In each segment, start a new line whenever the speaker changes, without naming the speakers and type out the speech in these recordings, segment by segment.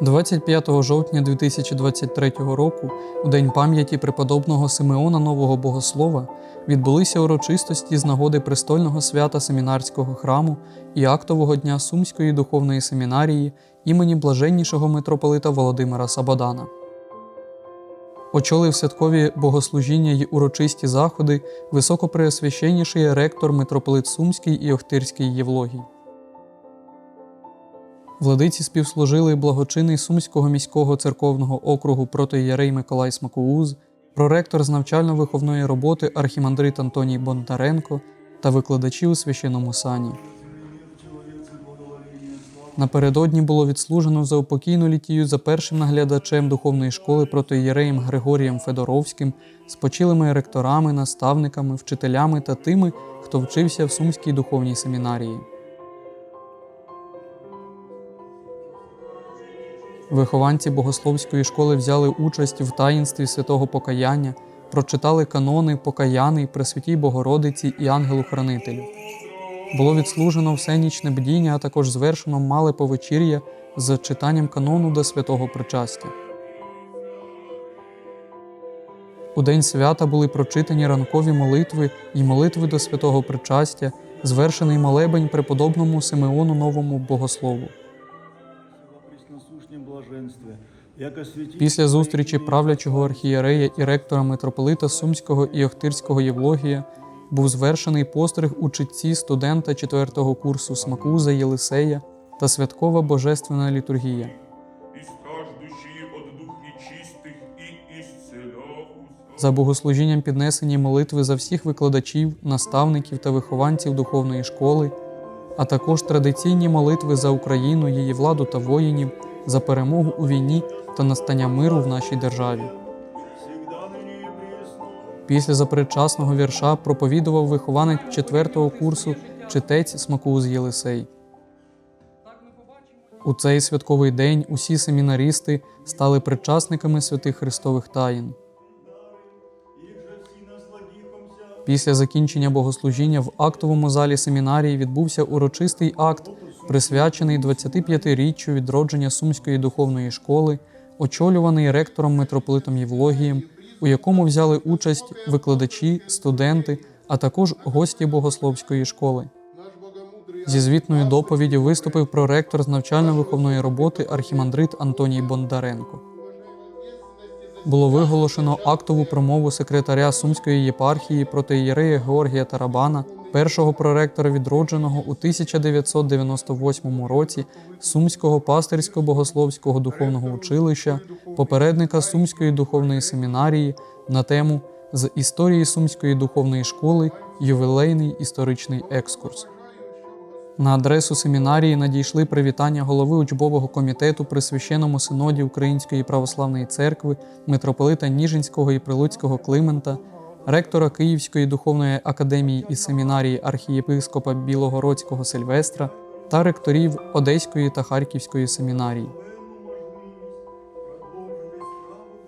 25 жовтня 2023 року, у день пам'яті преподобного Симеона Нового Богослова, відбулися урочистості з нагоди престольного свята семінарського храму і актового дня Сумської духовної семінарії імені блаженнішого митрополита Володимира Сабадана. Очолив святкові богослужіння й урочисті заходи високопреосвященніший ректор митрополит Сумський і Охтирський Євлогій. Владиці співслужили благочинний Сумського міського церковного округу протоієрей Миколай Смакоуз, проректор з навчально-виховної роботи архімандрит Антоній Бондаренко та викладачі у священному сані. Напередодні було відслужено за упокійну літію за першим наглядачем духовної школи протоієреєм Григорієм Федоровським, спочилими ректорами, наставниками, вчителями та тими, хто вчився в Сумській духовній семінарії. Вихованці богословської школи взяли участь в таїнстві святого покаяння, прочитали канони Покаяний, Пресвятій Богородиці і Ангелу-Хранителю. Було відслужено всенічне бдіння, а також звершено мале повечір'я з читанням канону до святого причастя. У день свята були прочитані ранкові молитви і молитви до святого причастя, звершений молебень преподобному Симеону Новому Богослову. Після зустрічі правлячого архієрея і ректора митрополита Сумського і Охтирського Євлогія був звершений постриг у читці студента 4 курсу Смакуза Єлисея та святкова божественна літургія. За богослужінням піднесені молитви за всіх викладачів, наставників та вихованців духовної школи, а також традиційні молитви за Україну, її владу та воїнів, за перемогу у війні та настання миру в нашій державі. Після запричасного вірша проповідував вихованець 4 курсу читець Смакуз Єлисей. У цей святковий день усі семінаристи стали причасниками святих Христових таїн. Після закінчення богослужіння в актовому залі семінарії відбувся урочистий акт, присвячений 25-річчю відродження Сумської духовної школи, очолюваний ректором митрополитом Євлогієм, у якому взяли участь викладачі, студенти, а також гості богословської школи. Зі звітною доповіддю виступив проректор з навчально-виховної роботи архімандрит Антоній Бондаренко. Було виголошено актову промову секретаря Сумської єпархії проти Єрея Георгія Тарабана, першого проректора відродженого у 1998 році Сумського пастирсько-богословського духовного училища, попередника Сумської духовної семінарії на тему з історії Сумської духовної школи ювілейний історичний екскурс. На адресу семінарії надійшли привітання голови учбового комітету при священному синоді Української православної церкви, митрополита Ніжинського і Прилуцького Климента, ректора Київської духовної академії і семінарії архієпископа Білогородського Сильвестра та ректорів Одеської та Харківської семінарії.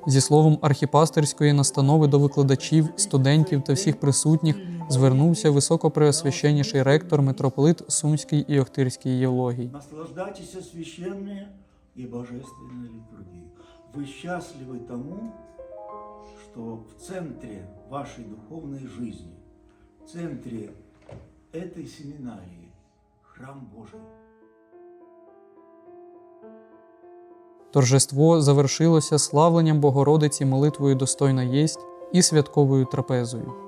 Зі словом архіпастерської настанови до викладачів, студентів та всіх присутніх звернувся високопреосвященніший ректор митрополит Сумський і Охтирський Євлогій.
наслаждайтеся священной и божественной литургией. Вы счастливы тому, что в центре вашей духовной жизни, в центре этой семинарии храм Божий.
Торжество завершилося славленням Богородиці молитвою достойна єсть і святковою трапезою.